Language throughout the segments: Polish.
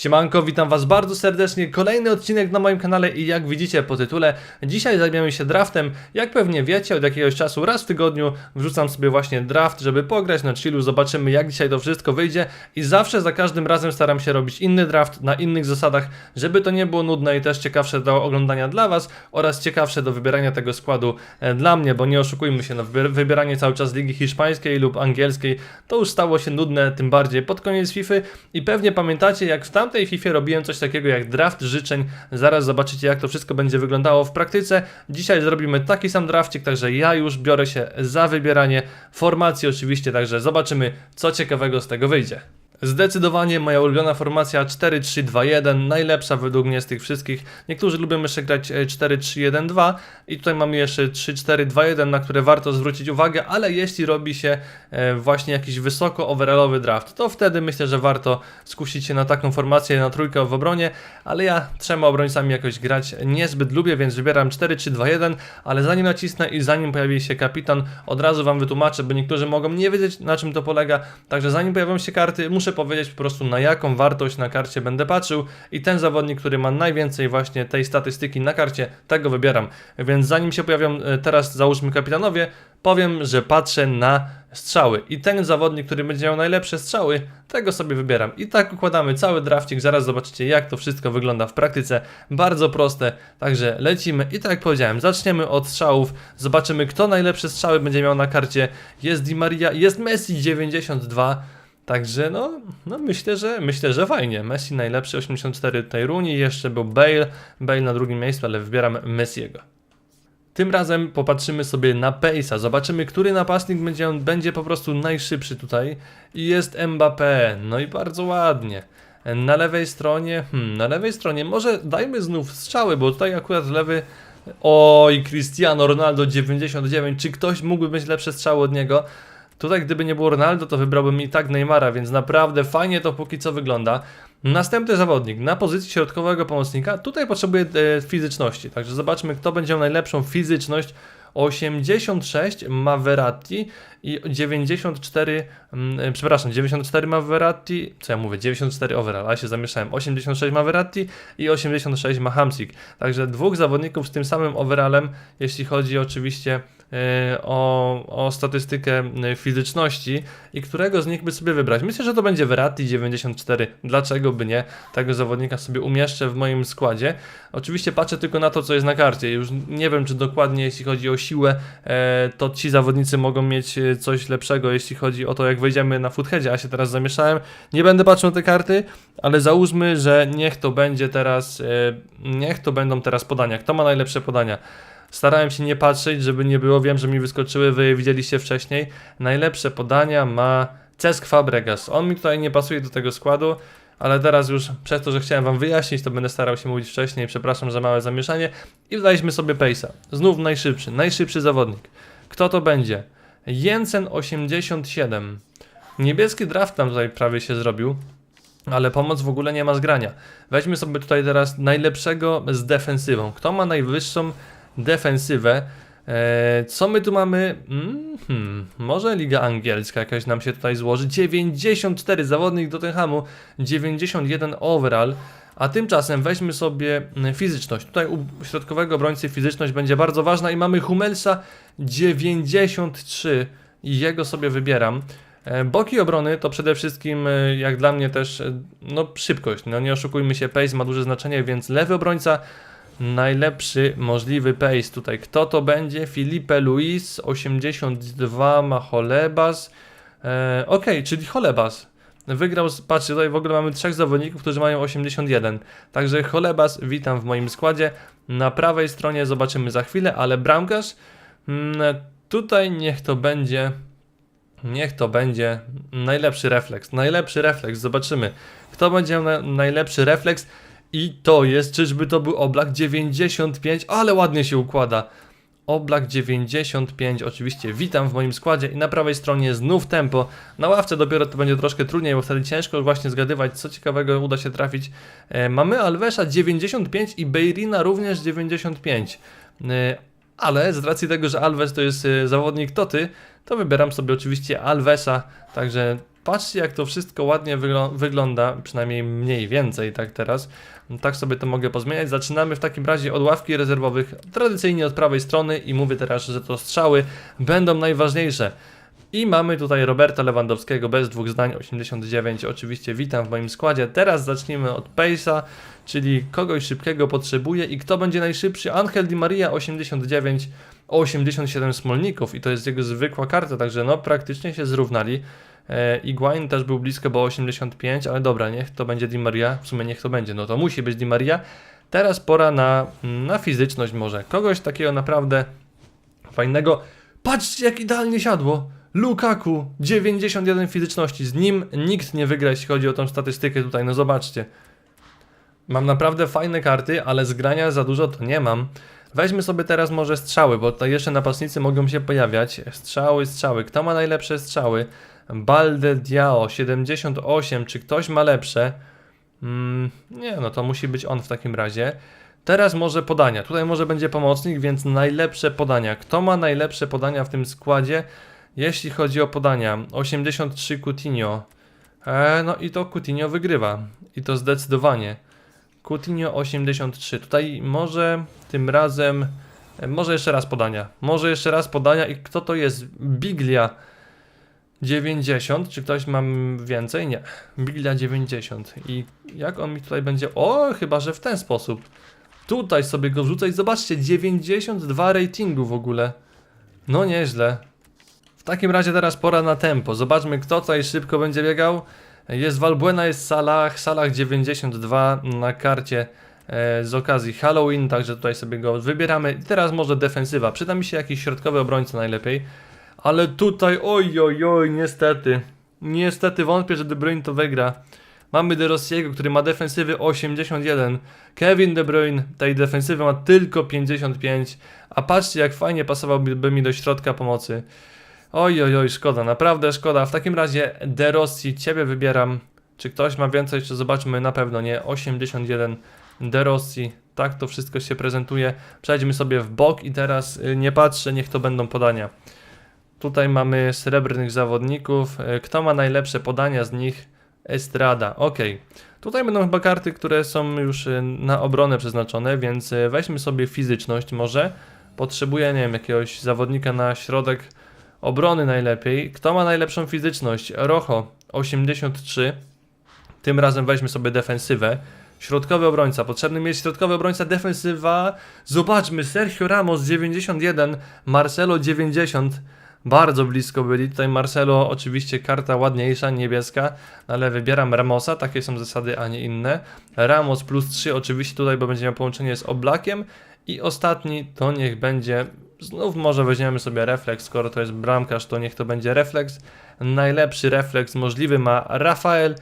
Siemanko, witam was bardzo serdecznie. Kolejny odcinek na moim kanale i jak widzicie po tytule, dzisiaj zajmiemy się draftem. Jak pewnie wiecie, od jakiegoś czasu raz w tygodniu wrzucam sobie właśnie draft, żeby pograć na chillu, zobaczymy jak dzisiaj to wszystko wyjdzie i zawsze za każdym razem staram się robić inny draft na innych zasadach, żeby to nie było nudne i też ciekawsze do oglądania dla was oraz ciekawsze do wybierania tego składu e, dla mnie, bo nie oszukujmy się, no wybier- wybieranie cały czas ligi hiszpańskiej lub angielskiej to już stało się nudne, tym bardziej pod koniec FIFA i pewnie pamiętacie jak w tamtej FIFA robiłem coś takiego jak draft życzeń, zaraz zobaczycie jak to wszystko będzie wyglądało w praktyce. Dzisiaj zrobimy taki sam drafcik, także ja już biorę się za wybieranie formacji oczywiście, także zobaczymy co ciekawego z tego wyjdzie. Zdecydowanie moja ulubiona formacja 4-3-2-1, najlepsza według mnie z tych wszystkich. Niektórzy lubią jeszcze grać e, 4-3-1-2 i tutaj mamy jeszcze 3-4-2-1, na które warto zwrócić uwagę, ale jeśli robi się e, właśnie jakiś wysoko overallowy draft, to wtedy myślę, że warto skusić się na taką formację na trójkę w obronie, ale ja trzema obrońcami jakoś grać niezbyt lubię, więc wybieram 4-3-2-1, ale zanim nacisnę i zanim pojawi się kapitan, od razu Wam wytłumaczę, bo niektórzy mogą nie wiedzieć na czym to polega, także zanim pojawią się karty, muszę powiedzieć po prostu na jaką wartość na karcie będę patrzył i ten zawodnik, który ma najwięcej właśnie tej statystyki na karcie, tego wybieram. Więc zanim się pojawią e, teraz załóżmy kapitanowie, powiem, że patrzę na strzały i ten zawodnik, który będzie miał najlepsze strzały, tego sobie wybieram. I tak układamy cały drafcik, zaraz zobaczycie jak to wszystko wygląda w praktyce. Bardzo proste, także lecimy i tak jak powiedziałem, zaczniemy od strzałów, zobaczymy kto najlepsze strzały będzie miał na karcie. Jest Di Maria, jest Messi 92, Także no, no myślę, że myślę, że fajnie. Messi najlepszy 84 tutaj Rooney, jeszcze był Bale, Bale na drugim miejscu, ale wybieram Messiego. Tym razem popatrzymy sobie na Pace'a, zobaczymy, który napastnik będzie, będzie po prostu najszybszy tutaj i jest Mbappé, no i bardzo ładnie. Na lewej stronie, hmm, na lewej stronie może dajmy znów strzały, bo tutaj akurat lewy Oj, Cristiano Ronaldo 99, czy ktoś mógłby mieć lepsze strzały od niego? Tutaj gdyby nie było Ronaldo, to wybrałbym i tak Neymara, więc naprawdę fajnie to póki co wygląda. Następny zawodnik na pozycji środkowego pomocnika, tutaj potrzebuje e, fizyczności, także zobaczmy kto będzie miał najlepszą fizyczność. 86 ma Verratti i 94, mm, e, przepraszam, 94 ma Verratti, co ja mówię, 94 overall, a się zamieszałem, 86 ma Verratti i 86 ma Hamsik, także dwóch zawodników z tym samym overallem, jeśli chodzi oczywiście o, o statystykę e, fizyczności i którego z nich by sobie wybrać. Myślę, że to będzie Verratti 94, dlaczego by nie, tego zawodnika sobie umieszczę w moim składzie. Oczywiście patrzę tylko na to, co jest na karcie, już nie wiem, czy dokładnie jeśli chodzi o siłę, e, to ci zawodnicy mogą mieć e, coś lepszego, jeśli chodzi o to, jak wejdziemy na footheadzie, a się teraz zamieszałem. Nie będę patrzył na te karty, ale załóżmy, że niech to będzie teraz, e, niech to będą teraz podania. Kto ma najlepsze podania? Starałem się nie patrzeć, żeby nie było, wiem, że mi wyskoczyły, wy widzieliście wcześniej. Najlepsze podania ma Cesk Fabregas. On mi tutaj nie pasuje do tego składu, ale teraz już przez to, że chciałem wam wyjaśnić, to będę starał się mówić wcześniej. Przepraszam za małe zamieszanie. I wdaliśmy sobie Pace'a. Znów najszybszy, najszybszy zawodnik. Kto to będzie? Jensen 87. Niebieski draft nam tutaj prawie się zrobił. Ale pomoc w ogóle nie ma zgrania. Weźmy sobie tutaj teraz najlepszego z defensywą. Kto ma najwyższą defensywę? Eee, co my tu mamy? Mm, hmm, może Liga Angielska jakaś nam się tutaj złoży. 94 zawodnik do Tottenhamu, 91 overall. A tymczasem weźmy sobie mm, fizyczność. Tutaj u środkowego obrońcy fizyczność będzie bardzo ważna i mamy Humelsa 93 i jego sobie wybieram. E, Boki obrony to przede wszystkim, e, jak dla mnie też, e, no szybkość. No nie oszukujmy się, pace ma duże znaczenie, więc lewy obrońca najlepszy możliwy pace tutaj. Kto to będzie? Filipe Luis 82 ma Holebas. E, ok, czyli Holebas. Wygrał, patrzcie, tutaj w ogóle mamy trzech zawodników, którzy mają 81. Także Holebas, witam w moim składzie. Na prawej stronie zobaczymy za chwilę, ale bramkarz, mm, tutaj niech to będzie, niech to będzie najlepszy refleks. Najlepszy refleks, zobaczymy. Kto będzie na, najlepszy refleks? I to jest, czyżby to był Oblak 95, ale ładnie się układa. Oblak 95, oczywiście witam w moim składzie i na prawej stronie znów tempo. Na ławce dopiero to będzie troszkę trudniej, bo wtedy ciężko właśnie zgadywać, co ciekawego uda się trafić. E, mamy Alvesa 95 i Beirina również 95. E, ale z racji tego, że Alves to jest e, zawodnik Toty, to wybieram sobie oczywiście Alvesa, także Patrzcie, jak to wszystko ładnie wygl- wygląda, przynajmniej mniej więcej, tak teraz. Tak sobie to mogę pozmieniać. Zaczynamy w takim razie od ławki rezerwowych, tradycyjnie od prawej strony i mówię teraz, że to strzały będą najważniejsze. I mamy tutaj Roberta Lewandowskiego bez dwóch zdań, 89. Oczywiście witam w moim składzie. Teraz zacznijmy od Pace'a, czyli kogoś szybkiego potrzebuję i kto będzie najszybszy? Angel Di Maria 89, 87 Smolników i to jest jego zwykła karta, także no praktycznie się zrównali. E, Iguain też był blisko, bo 85, ale dobra, niech to będzie Di Maria, w sumie niech to będzie, no to musi być Di Maria. Teraz pora na, na fizyczność może, kogoś takiego naprawdę fajnego. Patrzcie jak idealnie siadło! Lukaku, 91 fizyczności, z nim nikt nie wygra jeśli chodzi o tą statystykę tutaj, no zobaczcie. Mam naprawdę fajne karty, ale z grania za dużo to nie mam. Weźmy sobie teraz może strzały, bo tutaj jeszcze napastnicy mogą się pojawiać. Strzały, strzały. Kto ma najlepsze strzały? Balde Diao 78. Czy ktoś ma lepsze? Mm, nie, no to musi być on w takim razie. Teraz może podania. Tutaj może będzie pomocnik, więc najlepsze podania. Kto ma najlepsze podania w tym składzie? Jeśli chodzi o podania, 83 Coutinho. E, no i to Coutinho wygrywa. I to zdecydowanie. Coutinho 83. Tutaj może tym razem. e, Może jeszcze raz podania. Może jeszcze raz podania. I kto to jest? Biglia 90. Czy ktoś ma więcej? Nie. Biglia 90. I jak on mi tutaj będzie. O, chyba że w ten sposób. Tutaj sobie go wrzucę i zobaczcie, 92 ratingu w ogóle. No nieźle. Takim razie teraz pora na tempo. Zobaczmy, kto tutaj szybko będzie biegał. Jest Valbuena, jest Salah, Salah 92 na karcie e, z okazji Halloween, także tutaj sobie go wybieramy. I teraz może defensywa. Przyda mi się jakiś środkowy obrońca najlepiej. Ale tutaj, oj, oj, oj, niestety. Niestety wątpię, że De Bruyne to wygra. Mamy De Rossiego, który ma defensywy 81. Kevin De Bruyne tej defensywy ma tylko 55. A patrzcie, jak fajnie pasowałby mi do środka pomocy. Oj, oj, oj, szkoda, naprawdę szkoda. W takim razie De Rossi, ciebie wybieram. Czy ktoś ma więcej, czy zobaczmy, na pewno nie. 81 De Rossi, tak to wszystko się prezentuje. Przejdźmy sobie w bok i teraz y, nie patrzę, niech to będą podania. Tutaj mamy srebrnych zawodników. Y, Kto ma najlepsze podania z nich? Estrada, ok. Tutaj będą chyba karty, które są już y, na obronę przeznaczone, więc weźmy sobie fizyczność może. Potrzebuję, nie wiem, jakiegoś zawodnika na środek obrony najlepiej. Kto ma najlepszą fizyczność? Rojo 83. Tym razem weźmy sobie defensywę. Środkowy obrońca. Potrzebny mi jest środkowy obrońca, defensywa. Zobaczmy, Sergio Ramos 91, Marcelo 90. Bardzo blisko byli. Tutaj Marcelo, oczywiście karta ładniejsza, niebieska, ale wybieram Ramosa. Takie są zasady, a nie inne. Ramos plus 3, oczywiście tutaj, bo będzie miał połączenie z Oblakiem. I ostatni to niech będzie. Znów może weźmiemy sobie refleks, skoro to jest bramkarz, to niech to będzie refleks. Najlepszy refleks możliwy ma Rafael,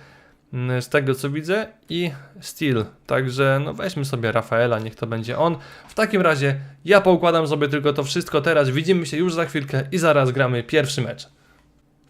mm, z tego co widzę, i Steel. Także no weźmy sobie Rafaela, niech to będzie on. W takim razie ja poukładam sobie tylko to wszystko teraz. Widzimy się już za chwilkę i zaraz gramy pierwszy mecz.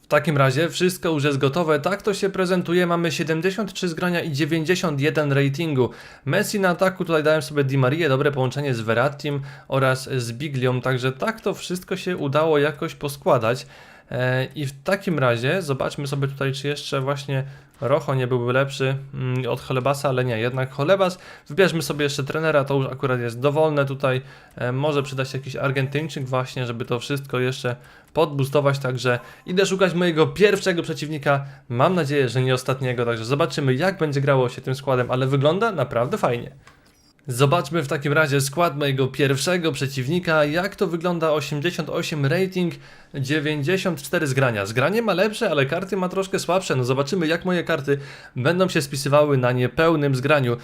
Takim razie wszystko już jest gotowe, tak to się prezentuje, mamy 73 zgrania i 91 ratingu. Messi na ataku, tutaj dałem sobie Di Maria, dobre połączenie z Verrattim oraz z Biglią, także tak to wszystko się udało jakoś poskładać. E, I w takim razie zobaczmy sobie tutaj, czy jeszcze właśnie Rocho nie byłby lepszy mm, od Cholebasa, ale nie, jednak Cholebas. Wybierzmy sobie jeszcze trenera, to już akurat jest dowolne tutaj. E, Może przyda się jakiś Argentyńczyk właśnie, żeby to wszystko jeszcze podbustować, także idę szukać mojego pierwszego przeciwnika. Mam nadzieję, że nie ostatniego, także zobaczymy jak będzie grało się tym składem, ale wygląda naprawdę fajnie. Zobaczmy w takim razie skład mojego pierwszego przeciwnika. Jak to wygląda? 88 rating, 94 zgrania. Zgranie ma lepsze, ale karty ma troszkę słabsze. No zobaczymy, jak moje karty będą się spisywały na niepełnym zgraniu.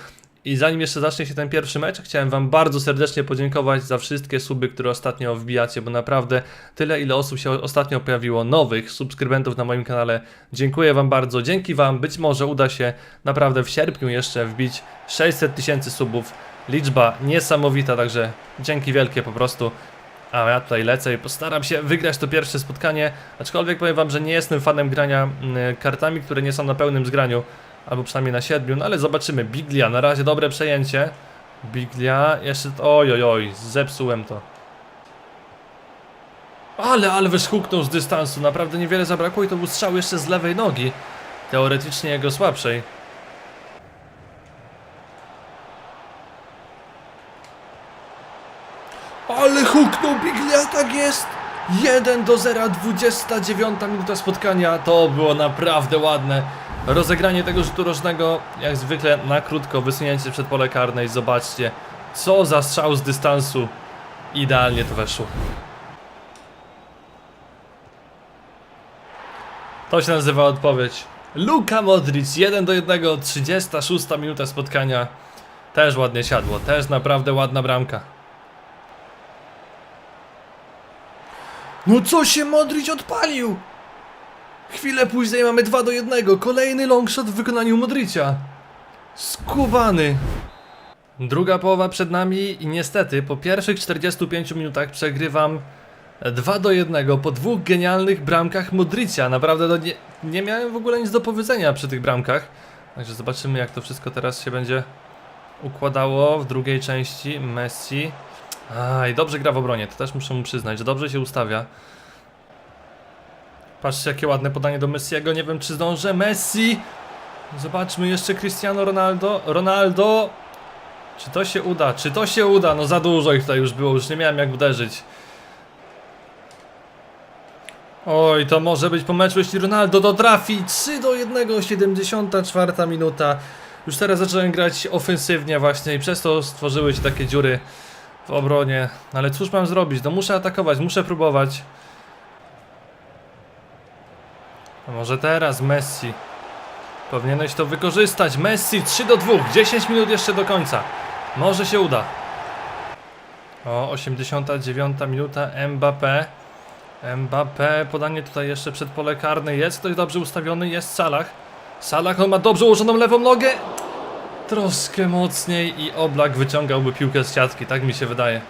I zanim jeszcze zacznie się ten pierwszy mecz, chciałem Wam bardzo serdecznie podziękować za wszystkie suby, które ostatnio wbijacie, bo naprawdę tyle, ile osób się ostatnio pojawiło, nowych subskrybentów na moim kanale. Dziękuję Wam bardzo. Dzięki Wam być może uda się naprawdę w sierpniu jeszcze wbić 600 tysięcy subów. Liczba niesamowita, także dzięki wielkie po prostu. A ja tutaj lecę i postaram się wygrać to pierwsze spotkanie, aczkolwiek powiem wam, że nie jestem fanem grania mm, kartami, które nie są na pełnym zgraniu, albo przynajmniej na siedmiu, no ale zobaczymy. Biglia, na razie dobre przejęcie. Biglia, jeszcze, oj oj oj, zepsułem to. Ale Alves huknął z dystansu, naprawdę niewiele zabrakło i to był strzał jeszcze z lewej nogi. Teoretycznie jego słabszej. Ale huknął Biglia, tak jest! 1 do 0, 29 minuta spotkania. To było naprawdę ładne. Rozegranie tego rzutu rożnego, jak zwykle na krótko, wysunięcie przed pole zobaczcie, co za strzał z dystansu. Idealnie to weszło. To się nazywa odpowiedź. Luka Modric, 1 do 1, 36 minuta spotkania. Też ładnie siadło, też naprawdę ładna bramka. No co się Modric odpalił? Chwilę później mamy 2 do 1, kolejny longshot w wykonaniu Modricia. Skubany. Druga połowa przed nami i niestety po pierwszych 45 minutach przegrywam 2 do 1 po dwóch genialnych bramkach Modricia. Naprawdę no nie, nie miałem w ogóle nic do powiedzenia przy tych bramkach. Także zobaczymy jak to wszystko teraz się będzie układało w drugiej części. Messi. Aj, dobrze gra w obronie, to też muszę mu przyznać, że dobrze się ustawia. Patrzcie jakie ładne podanie do Messiego, nie wiem czy zdążę. Messi! Zobaczmy jeszcze Cristiano Ronaldo. Ronaldo! Czy to się uda? Czy to się uda? No za dużo ich tutaj już było, już nie miałem jak uderzyć. Oj, to może być po meczu, jeśli Ronaldo dotrafi 3 do 1, 74 minuta. Już teraz zacząłem grać ofensywnie właśnie i przez to stworzyły się takie dziury w obronie. No Ale cóż mam zrobić? No muszę atakować, muszę próbować. A może teraz Messi. Powinieneś to wykorzystać. Messi 3 do 2, 10 minut jeszcze do końca. Może się uda. O, 89 minuta Mbappé. Mbappé, podanie tutaj jeszcze przed pole karne. Jest ktoś dobrze ustawiony, jest Salah. Salah, on ma dobrze ułożoną lewą nogę. Troszkę mocniej i Oblak wyciągałby piłkę z siatki, tak mi się wydaje.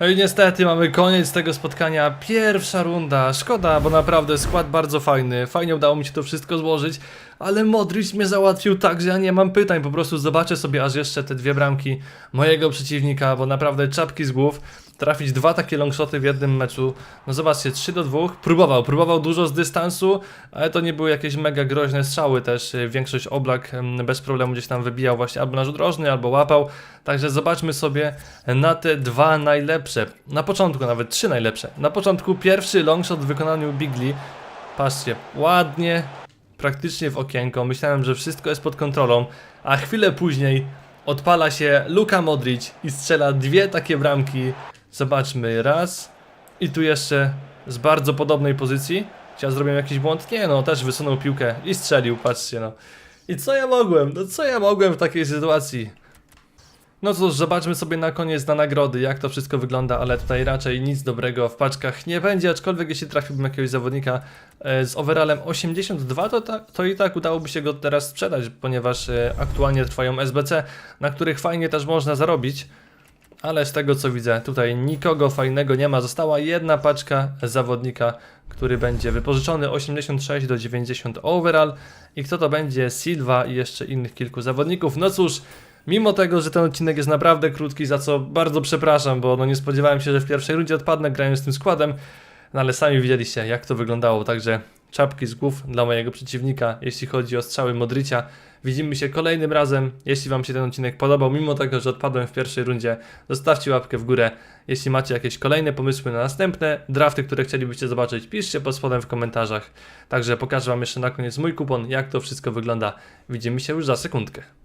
No i niestety mamy koniec tego spotkania. Pierwsza runda. Szkoda, bo naprawdę skład bardzo fajny. Fajnie udało mi się to wszystko złożyć, ale Modric mnie załatwił tak, że ja nie mam pytań. Po prostu zobaczę sobie aż jeszcze te dwie bramki mojego przeciwnika, bo naprawdę czapki z głów. Trafić dwa takie longshoty w jednym meczu. No zobaczcie, 3 do 2. Próbował, próbował dużo z dystansu, ale to nie były jakieś mega groźne strzały też. Większość oblak bez problemu gdzieś tam wybijał właśnie albo na rzut rożny, albo łapał. Także zobaczmy sobie na te dwa najlepsze. Na początku nawet trzy najlepsze. Na początku pierwszy longshot w wykonaniu Bigli. Patrzcie, ładnie, praktycznie w okienko. Myślałem, że wszystko jest pod kontrolą, a chwilę później odpala się Luka Modric i strzela dwie takie bramki. Zobaczmy, raz i tu jeszcze z bardzo podobnej pozycji. Czy ja zrobiłem jakiś błąd? Nie, no też wysunął piłkę i strzelił, patrzcie no. I co ja mogłem? No co ja mogłem w takiej sytuacji? No cóż, zobaczmy sobie na koniec na nagrody, jak to wszystko wygląda, ale tutaj raczej nic dobrego w paczkach nie będzie, aczkolwiek jeśli trafiłbym jakiegoś zawodnika e, z overallem 82, to, ta, to i tak udałoby się go teraz sprzedać, ponieważ e, aktualnie trwają SBC, na których fajnie też można zarobić. Ale z tego co widzę, tutaj nikogo fajnego nie ma. Została jedna paczka zawodnika, który będzie wypożyczony 86 do 90 overall. I kto to będzie? Silva i jeszcze innych kilku zawodników. No cóż, mimo tego, że ten odcinek jest naprawdę krótki, za co bardzo przepraszam, bo no nie spodziewałem się, że w pierwszej rundzie odpadnę grając tym składem. No ale sami widzieliście, jak to wyglądało. Także czapki z głów dla mojego przeciwnika, jeśli chodzi o strzały Modricia. Widzimy się kolejnym razem. Jeśli Wam się ten odcinek podobał, mimo tego, że odpadłem w pierwszej rundzie, zostawcie łapkę w górę. Jeśli macie jakieś kolejne pomysły na następne drafty, które chcielibyście zobaczyć, piszcie pod spodem w komentarzach. Także pokażę Wam jeszcze na koniec mój kupon, jak to wszystko wygląda. Widzimy się już za sekundkę.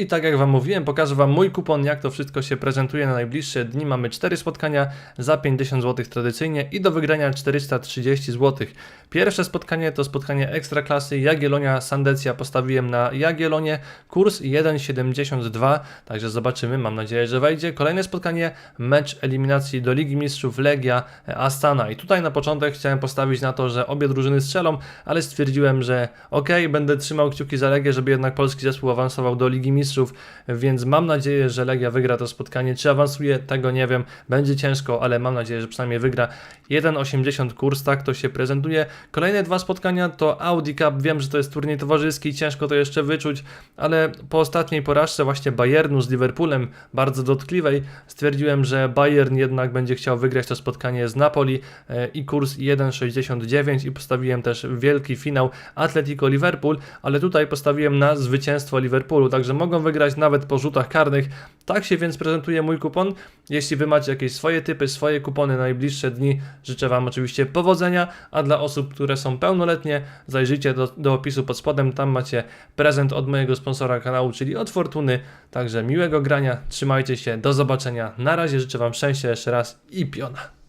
I tak jak Wam mówiłem, pokażę Wam mój kupon, jak to wszystko się prezentuje na najbliższe dni. Mamy 4 spotkania za 50 zł tradycyjnie i do wygrania 430 zł. Pierwsze spotkanie to spotkanie ekstraklasy Jagiellonia Sandecja. Postawiłem na Jagiellonię kurs 1,72, także zobaczymy, mam nadzieję, że wejdzie. Kolejne spotkanie, mecz eliminacji do Ligi Mistrzów Legia Astana. I tutaj na początek chciałem postawić na to, że obie drużyny strzelą, ale stwierdziłem, że ok, będę trzymał kciuki za Legię, żeby jednak polski zespół awansował do Ligi Mistrzów Mistrzów, więc mam nadzieję, że Legia wygra to spotkanie. Czy awansuje, tego nie wiem, będzie ciężko, ale mam nadzieję, że przynajmniej wygra 1,80 kurs, tak to się prezentuje. Kolejne dwa spotkania to Audi Cup, wiem, że to jest turniej towarzyski, ciężko to jeszcze wyczuć, ale po ostatniej porażce właśnie Bayernu z Liverpoolem, bardzo dotkliwej, stwierdziłem, że Bayern jednak będzie chciał wygrać to spotkanie z Napoli e, i kurs 1,69 i postawiłem też wielki finał Atletico Liverpool, ale tutaj postawiłem na zwycięstwo Liverpoolu, także wygrać nawet po rzutach karnych. Tak się więc prezentuje mój kupon. Jeśli Wy macie jakieś swoje typy, swoje kupony na najbliższe dni, życzę Wam oczywiście powodzenia, a dla osób, które są pełnoletnie, zajrzyjcie do, do opisu pod spodem, tam macie prezent od mojego sponsora kanału, czyli od Fortuny. Także miłego grania, trzymajcie się, do zobaczenia. Na razie życzę Wam szczęścia jeszcze raz i piona.